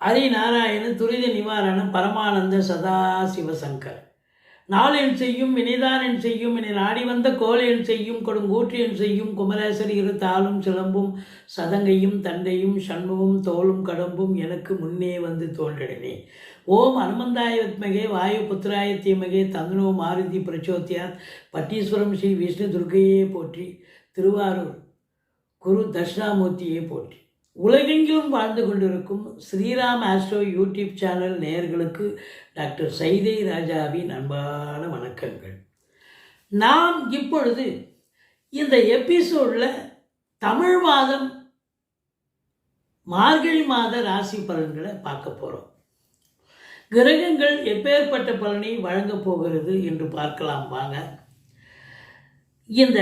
ஹரிநாராயணன் துரித நிவாரணம் பரமானந்த சதா சிவசங்கர் நாளென் செய்யும் வினைதானன் செய்யும் என நாடி வந்த கோலையன் செய்யும் கொடுங்கூற்றியன் செய்யும் குமரேசர் இரு தாளும் சிலம்பும் சதங்கையும் தண்டையும் சண்முகம் தோளும் கடம்பும் எனக்கு முன்னே வந்து தோன்றினே ஓம் அனுமந்தாய வித்மகே வாயு புத்திராய தீமகே தந்தனோ மாருதி பிரச்சோத்தியாத் பட்டீஸ்வரம் ஸ்ரீ விஷ்ணு துர்கையே போற்றி திருவாரூர் குரு தட்சிணாமூர்த்தியே போற்றி. உலகெங்கிலும் வாழ்ந்து கொண்டிருக்கும் ஸ்ரீராம் ஆஸ்ட்ரோ யூடியூப் சேனல் நேயர்களுக்கு டாக்டர் சைதை ராஜாவின் அன்பான வணக்கங்கள். நாம் இப்பொழுது இந்த எபிசோடில் தமிழ் மாதம் மார்கழி மாத ராசி பலன்களை பார்க்க போகிறோம் கிரகங்கள் எப்பேற்பட்ட பலனை வழங்கப் போகிறது என்று பார்க்கலாம் வாங்க. இந்த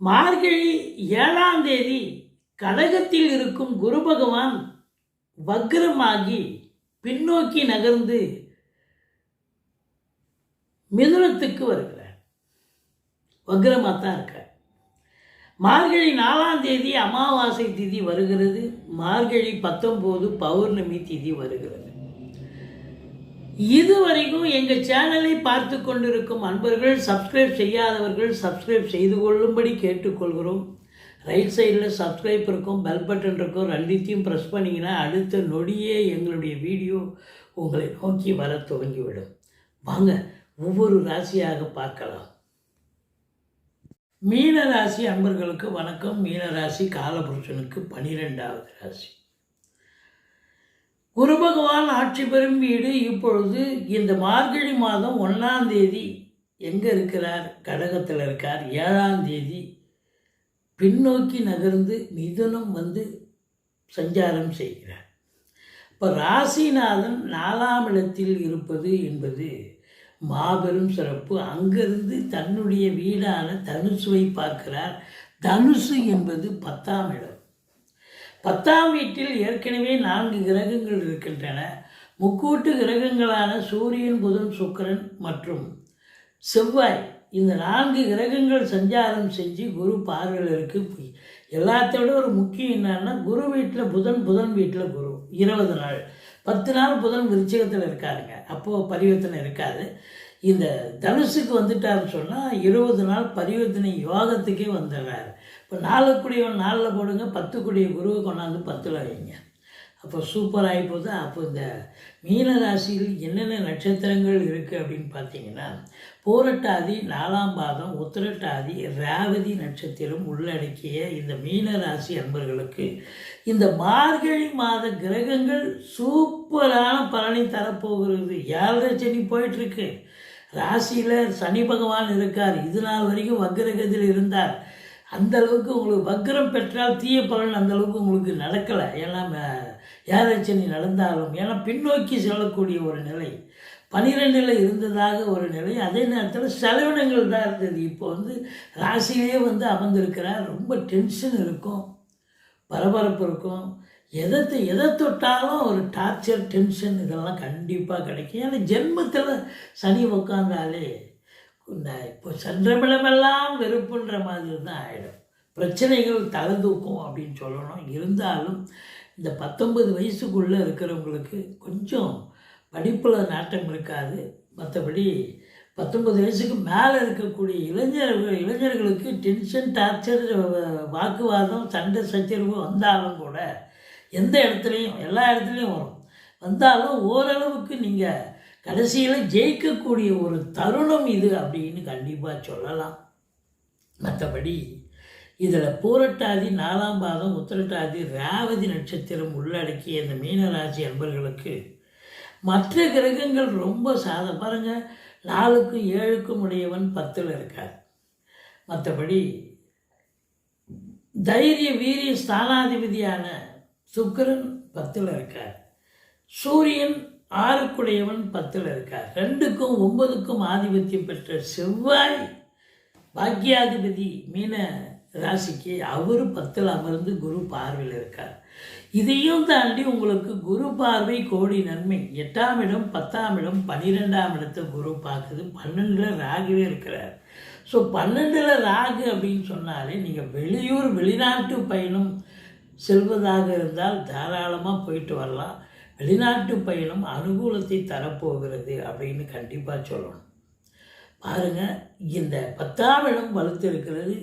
மார்கழி ஏழாம் தேதி கடகத்தில் இருக்கும் குரு பகவான் வக்ரமாகி பின்னோக்கி நகர்ந்து மிதுனத்துக்கு வருகிறார். வக்ரமாக தான் இருக்கார். மார்கழி நாலாம் தேதி அமாவாசை திதி வருகிறது. மார்கழி பத்தொம்போது பௌர்ணமி திதி வருகிறது. இதுவரைக்கும் எங்கள் சேனலை பார்த்து கொண்டிருக்கும் அன்பர்கள் சப்ஸ்கிரைப் செய்யாதவர்கள் சப்ஸ்கிரைப் செய்து கொள்ளும்படி கேட்டுக்கொள்கிறோம். ரைட் சைடில் சப்ஸ்கிரைப் இருக்கும் பெல் பட்டன் இருக்கும் ரெண்டுத்தையும் ப்ரெஸ் பண்ணிங்கன்னா அடுத்த நொடியே எங்களுடைய வீடியோ உங்களை நோக்கி வர துவங்கிவிடும். வாங்க ஒவ்வொரு ராசியாக பார்க்கலாம். மீன ராசி அன்பர்களுக்கு வணக்கம். மீன ராசி காலபுருஷனுக்கு பனிரெண்டாவது ராசி. குரு பகவான் ஆட்சி பெறும் வீடு இப்பொழுது இந்த மார்கழி மாதம் ஒன்றாம் தேதி எங்கே இருக்கிறார்? கடகத்தில் இருக்கார். ஏழாம் தேதி பின்னோக்கி நகர்ந்து மிதுனம் வந்து சஞ்சாரம் செய்கிறார். இப்போ ராசிநாதன் நாலாம் இடத்தில் இருப்பது என்பது மாபெரும் சிறப்பு. அங்கிருந்து தன்னுடைய வீடான தனுசுவை பார்க்கிறார். தனுசு என்பது பத்தாம் இடம். பத்தாம் வீட்டில் ஏற்கனவே நான்கு கிரகங்கள் இருக்கின்றன. முக்கூட்டு கிரகங்களான சூரியன் புதன் சுக்கிரன் மற்றும் செவ்வாய். இந்த நான்கு கிரகங்கள் சஞ்சாரம் செஞ்சு குரு பார்வையில் போய் எல்லாத்தோட ஒரு முக்கியம் என்னன்னா குரு வீட்டில் புதன் புதன் வீட்டில் குரு. இருபது நாள். பத்து நாள் புதன் விருச்சிகத்தில் இருக்காருங்க. அப்போது பரிவர்த்தனை இருக்காது. இந்த தனுசுக்கு வந்துட்டாருன்னு சொன்னால் இருபது நாள் பரிவர்த்தனை யோகத்துக்கே வந்துடுறாரு. இப்போ நாலுக்குடியவன் நாலில் போடுங்க பத்துக்குடிய குருவை கொண்டாந்து பத்தில் வைங்க. அப்போ சூப்பர் ஆகி போகுது. அப்போ இந்த மீன ராசியில் என்னென்ன நட்சத்திரங்கள் இருக்குது அப்படின்னு பார்த்தீங்கன்னா போரட்டாதி நாலாம் பாதம் உத்திரட்டாதி ரேவதி நட்சத்திரம் உள்ளடக்கிய இந்த மீன ராசி அன்பர்களுக்கு இந்த மார்கழி மாத கிரகங்கள் சூப்பரான பலனை தரப்போகிறது. ஏழரை சனி போயிட்டுருக்கு. ராசியில் சனி பகவான் இருக்கார். இது நாள் வரைக்கும் வக்ரகத்தில் இருந்தார். அந்த அளவுக்கு உங்களுக்கு வக்ரம் பெற்றால் தீய பலன் அந்த அளவுக்கு உங்களுக்கு நடக்கலை. ஏன்னா ஏழச்சனி நடந்தாலும் ஏன்னா பின்னோக்கி செல்லக்கூடிய ஒரு நிலை. பனிரெண்டில் இருந்ததாக ஒரு நிலை. அதே நேரத்தில் செலவினங்கள் தான் இருந்தது. இப்போ வந்து ராசியிலே வந்து அமர்ந்திருக்கிறார். ரொம்ப டென்ஷன் இருக்கும். பரபரப்பு இருக்கும். எதை எதை தொட்டாலும் ஒரு டார்ச்சர் டென்ஷன் இதெல்லாம் கண்டிப்பாக கிடைக்கும். ஏன்னா ஜென்மத்தில் சனி உட்காந்தாலே இப்போ சென்றமிடமெல்லாம் வெறுப்புன்ற மாதிரி தான் ஆகிடும் பிரச்சனைகள் தலை தூக்கும் அப்படின்னு சொல்லணும். இருந்தாலும் இந்த பத்தொன்பது வயசுக்குள்ளே இருக்கிறவங்களுக்கு கொஞ்சம் படிப்பில் நாட்டம் இருக்காது. மற்றபடி பத்தொன்பது வயசுக்கு மேலே இருக்கக்கூடிய இளைஞர்கள் இளைஞர்களுக்கு டென்ஷன் டார்ச்சர் வாக்குவாதம் சண்டை சச்சரவு வந்தாலும் கூட எந்த இடத்துலையும் எல்லா இடத்துலையும் வரும். வந்தாலும் ஓரளவுக்கு நீங்கள் கடைசியில் ஜெயிக்கக்கூடிய ஒரு தருணம் இது அப்படின்னு கண்டிப்பாக சொல்லலாம். மற்றபடி இதில் பூரட்டாதி நாலாம் பாதம் உத்திரட்டாதி ராவதி நட்சத்திரம் உள்ளடக்கிய இந்த மீனராசி அன்பர்களுக்கு மற்ற கிரகங்கள் ரொம்ப சாத பாருங்கள் நாலுக்கும் ஏழுக்கும் உடையவன் பத்தில் இருக்கார். மற்றபடி தைரிய வீரிய ஸ்தானாதிபதியான சுக்கரன் பத்தில் இருக்கார். சூரியன் ஆறுக்குடையவன் பத்தில் இருக்கார். ரெண்டுக்கும் ஒன்பதுக்கும் ஆதிபத்தியம் பெற்ற செவ்வாய் பாக்கியாதிபதி மீன ராசிக்கு அவர் பத்தில் அமர்ந்து குரு பார்வையில் இருக்கார். இதையும் தாண்டி உங்களுக்கு குரு பார்வை கோடி நன்மை. எட்டாம் இடம் பத்தாம் இடம் பன்னிரெண்டாம் இடத்தை குரு பார்க்குது. பன்னெண்டில் ராகுவே இருக்கிறார். ஸோ பன்னெண்டில் ராகு அப்படின்னு சொன்னாலே நீங்கள் வெளியூர் வெளிநாட்டு பயணம் செல்வதாக இருந்தால் தாராளமாக போயிட்டு வரலாம். வெளிநாட்டு பயணம் அனுகூலத்தை தரப்போகிறது அப்படின்னு கண்டிப்பாக சொல்லணும். பாருங்கள் இந்த பத்தாம் இடம் வலுத்திருக்கிறது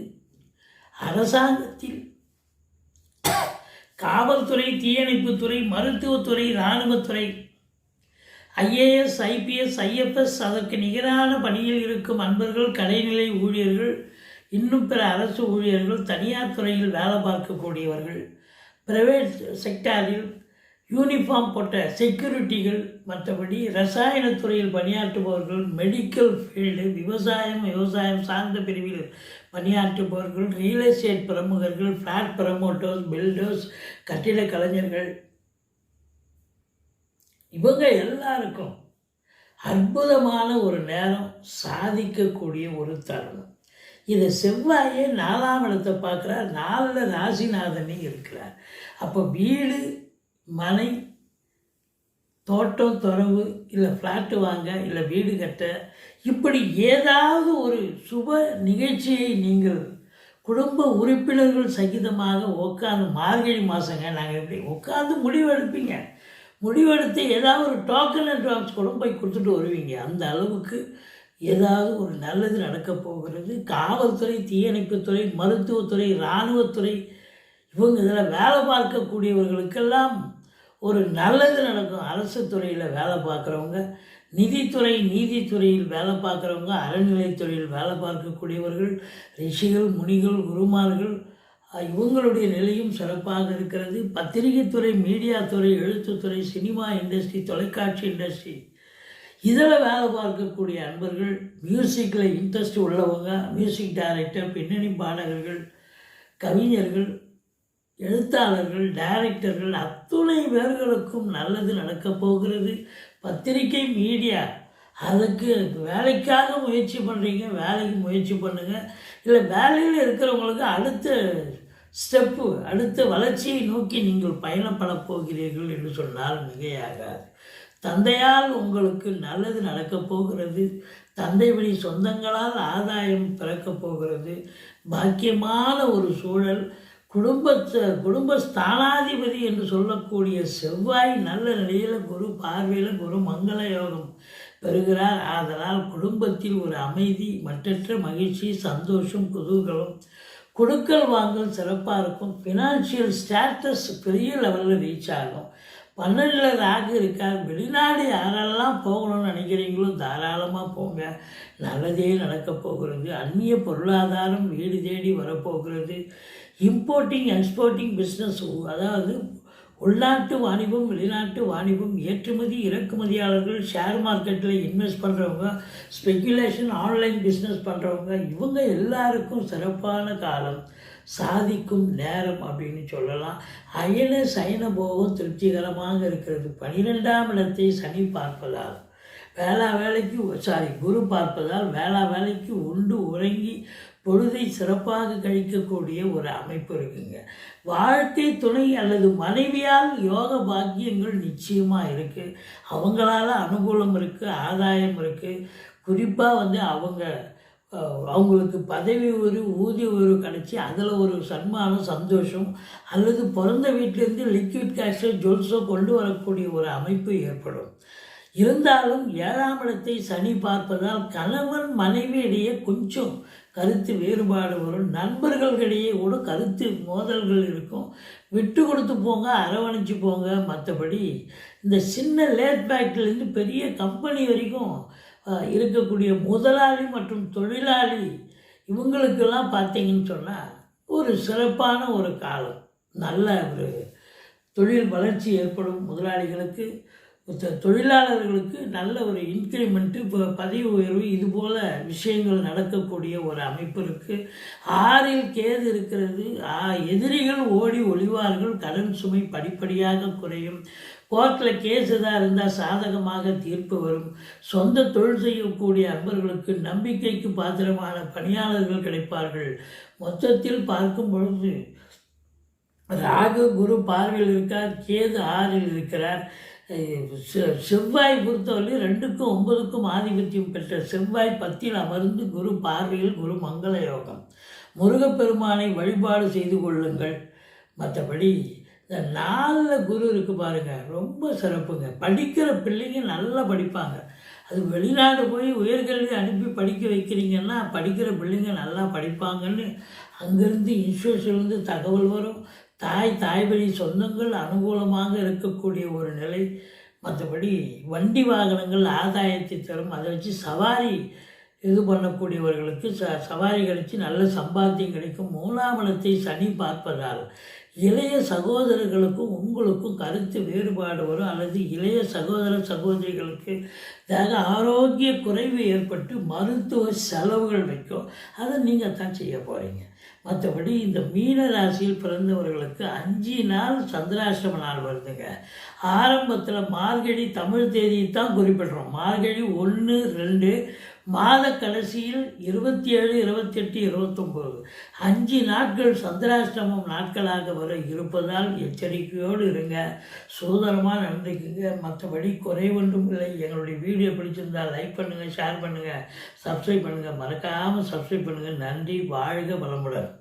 அரசாங்கத்தில். காவல்துறை தீயணைப்புத்துறை மருத்துவத்துறை இராணுவத்துறை. ஐஏஎஸ் ஐபிஎஸ் ஐஎஃப்எஸ் அதற்கு நிகரான பணியில் இருக்கும் அன்பர்கள் கடைநிலை ஊழியர்கள் இன்னும் பிற அரசு ஊழியர்கள் தனியார் துறையில் வேலை பார்க்கக்கூடியவர்கள் பிரைவேட் செக்டாரில் யூனிஃபார்ம் போட்ட செக்யூரிட்டிகள் மற்றபடி ரசாயனத்துறையில் பணியாற்றுபவர்கள் மெடிக்கல் ஃபீல்டு விவசாயம் விவசாயம் சார்ந்த பிரிவில் பணியாற்றுபவர்கள் ரியல் எஸ்டேட் பிரமுகர்கள் ஃப்ளாட் ப்ரமோட்டர்ஸ் பில்டர்ஸ் கட்டிட கலைஞர்கள். இவங்க எல்லாருக்கும் அற்புதமான ஒரு நேரம் சாதிக்கக்கூடிய ஒரு தருணம். இதை செவ்வாயே நாலாம் இடத்தை பார்க்குறார். நாலில் ராசிநாதனே இருக்கிறார். அப்போ வீடு மனை தோட்டம் துறவு இல்லை ஃப்ளாட்டு வாங்க இல்லை வீடு கட்ட இப்படி ஏதாவது ஒரு சுப நிகழ்ச்சியை நீங்கள் குடும்ப உறுப்பினர்கள் சகிதமாக உட்காந்து மார்கழி மாதங்க நாங்கள் எப்படி உட்காந்து முடிவெடுப்பீங்க. முடிவெடுத்து ஏதாவது ஒரு டோக்கன் அட்வான்ஸ் கூட போய் கொடுத்துட்டு வருவீங்க. அந்த அளவுக்கு ஏதாவது ஒரு நல்லது நடக்கப் போகிறது. காவல்துறை தீயணைப்புத்துறை மருத்துவத்துறை இராணுவத்துறை இவங்க இதில் வேலை பார்க்கக்கூடியவர்களுக்கெல்லாம் ஒரு நல்லது நடக்கும். அரசு துறையில் வேலை பார்க்குறவங்க நிதித்துறை நீதித்துறையில் வேலை பார்க்குறவங்க அறநிலைத்துறையில் வேலை பார்க்கக்கூடியவர்கள் ரிஷிகள் முனிகள் குருமார்கள் இவங்களுடைய நிலையும் சிறப்பாக இருக்கிறது. பத்திரிகைத்துறை மீடியாத்துறை எழுத்துத்துறை சினிமா இண்டஸ்ட்ரி தொலைக்காட்சி இண்டஸ்ட்ரி. இதில் வேலை பார்க்கக்கூடிய அன்பர்கள் மியூசிக்கில் இன்ட்ரெஸ்ட் உள்ளவங்க மியூசிக் டைரக்டர் பின்னணி பாடகர்கள் கவிஞர்கள் எழுத்தாளர்கள் டைரக்டர்கள் அத்துணை பேர்களுக்கும் நல்லது நடக்கப் போகிறது. பத்திரிகை மீடியா அதுக்கு வேலைக்காக முயற்சி பண்ணுறீங்க வேலைக்கு முயற்சி பண்ணுங்கள் இல்லை வேலையில் இருக்கிறவங்களுக்கு அடுத்த ஸ்டெப்பு அடுத்த வளர்ச்சியை நோக்கி நீங்கள் பயணப்பட போகிறீர்கள் என்று சொன்னால் மிகையாகாது. தந்தையால் உங்களுக்கு நல்லது நடக்கப் போகிறது. தந்தை வழி சொந்தங்களால் ஆதாயம் பிறக்கப் போகிறது. பாக்கியமான ஒரு சூழல் குடும்பத்தை குடும்ப ஸ்தானாதிபதி என்று சொல்லக்கூடிய செவ்வாய் நல்ல நிலையில் குரு பார்வையில் குரு மங்கள யோகம் பெறுகிறார். ஆதலால் குடும்பத்தில் ஒரு அமைதி மற்றற்ற மகிழ்ச்சி சந்தோஷம் குதூகலம் கொடுக்கல் வாங்கல் சிறப்பாக இருக்கும். ஃபினான்ஷியல் ஸ்டேட்டஸ் பெரிய லெவலில் ரீச் ஆகும். பன்னெண்டில் ராகு இருக்கார். வெளிநாடு யாரெல்லாம் போகணும்னு நினைக்கிறீங்களோ தாராளமாக போங்க. நல்லதே நடக்கப் போகிறது. அந்நிய பொருளாதாரம் வீடு தேடி வரப்போகிறது. இம்போர்ட்டிங் எக்ஸ்போர்ட்டிங் பிஸ்னஸ் அதாவது உள்நாட்டு வாணிபம் வெளிநாட்டு வாணிபம் ஏற்றுமதி இறக்குமதியாளர்கள் ஷேர் மார்க்கெட்டில் இன்வெஸ்ட் பண்ணுறவங்க ஸ்பெக்குலேஷன் ஆன்லைன் பிஸ்னஸ் பண்ணுறவங்க இவங்க எல்லாருக்கும் சிறப்பான காலம். சாதிக்கும் நேரம் அப்படின்னு சொல்லலாம். அயன சயன போகம் திருப்திகரமாக இருக்கிறது. பனிரெண்டாம் இடத்தை சனி பார்ப்பதால் வேளா வேலைக்கு சாரி குரு பார்ப்பதால் வேளா வேலைக்கு உண்டு உறங்கி பொழுதை சிறப்பாக கழிக்கக்கூடிய ஒரு அமைப்பு இருக்குங்க. வாழ்க்கை துணை அல்லது மனைவியால் யோக பாக்கியங்கள் நிச்சயமாக இருக்குது அவங்களால அனுகூலம் இருக்குது ஆதாயம் இருக்குது குறிப்பாக வந்து அவங்க அவங்களுக்கு பதவி ஒரு ஊதிய ஒரு கிடச்சி அதில் ஒரு சன்மானம் சந்தோஷம் அல்லது பிறந்த வீட்டிலேருந்து லிக்விட் கேஷோ ஜுவல்ஸோ கொண்டு வரக்கூடிய ஒரு அமைப்பு ஏற்படும். இருந்தாலும் ஏழாம் இடத்தை சனி பார்ப்பதால் கணவன் மனைவியிடையே கொஞ்சம் கருத்து வேறுபாடு வரும். நண்பர்களிடையே கூட கருத்து மோதல்கள் இருக்கும். விட்டு கொடுத்து போங்க அரவணைச்சு போங்க மற்றபடி இந்த சின்ன லேட் பேக்லேருந்து பெரிய கம்பெனி வரைக்கும் இருக்கக்கூடிய முதலாளி மற்றும் தொழிலாளி இவங்களுக்கெல்லாம் பார்த்தீங்கன்னு சொன்னால் ஒரு சிறப்பான ஒரு காலம். நல்ல ஒரு தொழில் வளர்ச்சி ஏற்படும் முதலாளிகளுக்கு. தொழிலாளர்களுக்கு நல்ல ஒரு இன்க்ரிமெண்ட்டு இப்போ பதவி உயர்வு இது போல் விஷயங்கள் நடக்கக்கூடிய ஒரு அமைப்பு இருக்குது ஆறில் கேது இருக்கிறது. ஆ, எதிரிகள் ஓடி ஒளிவார்கள். கடன் சுமை படிப்படியாக குறையும். கோர்ட்டில் கேஸ் எதாக இருந்தால் சாதகமாக தீர்ப்பு வரும். சொந்த தொழில் செய்யக்கூடிய அன்பர்களுக்கு நம்பிக்கைக்கு பாத்திரமான பணியாளர்கள் கிடைப்பார்கள். மொத்தத்தில் பார்க்கும் பொழுது ராகு குரு பார்வையில் இருக்கார் கேது ஆறில் இருக்கிறார். செவ்வாய் பொறுத்தவரை ரெண்டுக்கும் ஒன்பதுக்கும் ஆதிபத்தியம் பெற்ற செவ்வாய் பத்தில் அமர்ந்து குரு பார்வையில் குரு மங்கள யோகம். முருகப்பெருமானை வழிபாடு செய்து கொள்ளுங்கள். மற்றபடி இந்த நாலில் குரு இருக்கு பாருங்க ரொம்ப சிறப்புங்க. படிக்கிற பிள்ளைங்க நல்லா படிப்பாங்க. அது வெளிநாடு போய் உயர்கல்வி அனுப்பி படிக்க வைக்கிறீங்கன்னா படிக்கிற பிள்ளைங்க நல்லா படிப்பாங்கன்னு அங்கேருந்து இன்ஸ்டியூஷன்லேருந்து தகவல் வரும். தாய் தாய் வழி சொந்தங்கள் அனுகூலமாக இருக்கக்கூடிய ஒரு நிலை. மற்றபடி வண்டி வாகனங்கள் ஆதாயத்தை தரும். அதை வச்சு சவாரி இது பண்ணக்கூடியவர்களுக்கு ச சவாரி கழித்து நல்ல சம்பாத்தியம் கிடைக்கும். மூலாமலத்தை சனி பார்ப்பதால் இளைய சகோதரர்களுக்கும் உங்களுக்கும் கருத்து வேறுபாடு வரும். அல்லது இளைய சகோதர சகோதரிகளுக்கு தேக ஆரோக்கிய குறைவு ஏற்பட்டு மருத்துவ செலவுகள் வைக்கும். அதை நீங்கள் தான் செய்ய போகிறீங்க மற்றபடி இந்த மீன ராசியில் பிறந்தவர்களுக்கு அஞ்சு நாள் சந்திராஷ்டம நாள் வருதுங்க. ஆரம்பத்தில் மார்கழி தமிழ் தேதியை தான் குறிப்பிடுறோம். மார்கழி ஒன்று ரெண்டு மாத கடைசியில் இருபத்தி ஏழு இருபத்தெட்டு இருபத்தொம்போது. அஞ்சு நாட்கள் சந்திராஷ்டமம் நாட்களாக வர இருப்பதால் எச்சரிக்கையோடு இருங்க. சுதந்திரமாக நடந்துக்குங்க. மற்றபடி குறை ஒன்றும் இல்லை. எங்களுடைய வீடியோ பிடிச்சிருந்தால் லைக் பண்ணுங்கள் ஷேர் பண்ணுங்கள் சப்ஸ்கிரைப் பண்ணுங்கள் மறக்காமல் சப்ஸ்கிரைப் பண்ணுங்கள் நன்றி வாழ்க வளமுடன்.